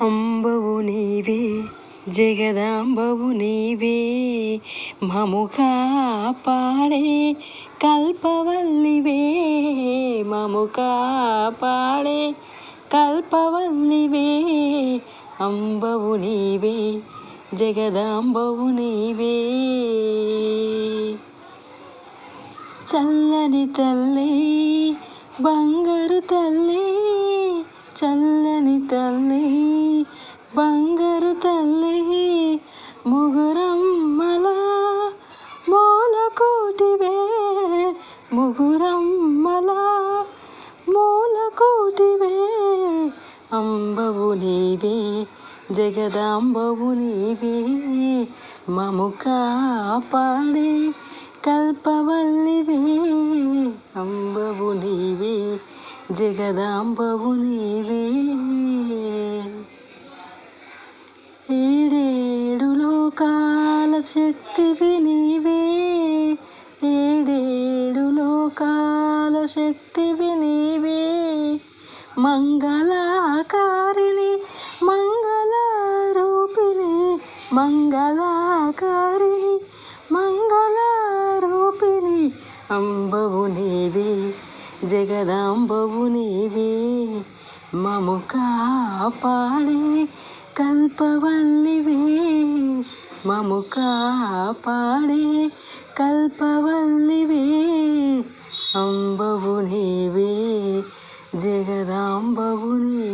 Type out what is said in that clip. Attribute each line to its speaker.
Speaker 1: అంబవు నీవే జగదాంబవు నీవే మముగా పాడే కల్పవల్లివే మముగా పాడే కల్పవల్లివే అంబవు నీవే జగదాంబవు నీవే. చల్లని తల్లి బంగారు తల్లి చల్ల ముగురమ్మల మూలకోటివే ముగురమ్మల మూలకోటివే అంబవు నీవే జగదాంబవు నీవే. మము కాపాడే కల్పవల్లివే అంబవు నీవే జగదాంబవు నీవే. ఏడే శక్తివి నీవే ఏడేడు లోకాల శక్తివి నీవే మంగళాకారిణి మంగళరూపిణి మంగళాకారిణి మంగళరూపిణి అంబవు నీవే. జగదాంబవు నీవే. మము కాపాడే కల్పవల్లివే. మము కాపాడే కల్పవల్లివే అంబవు నీవే జగదాంబవు నీ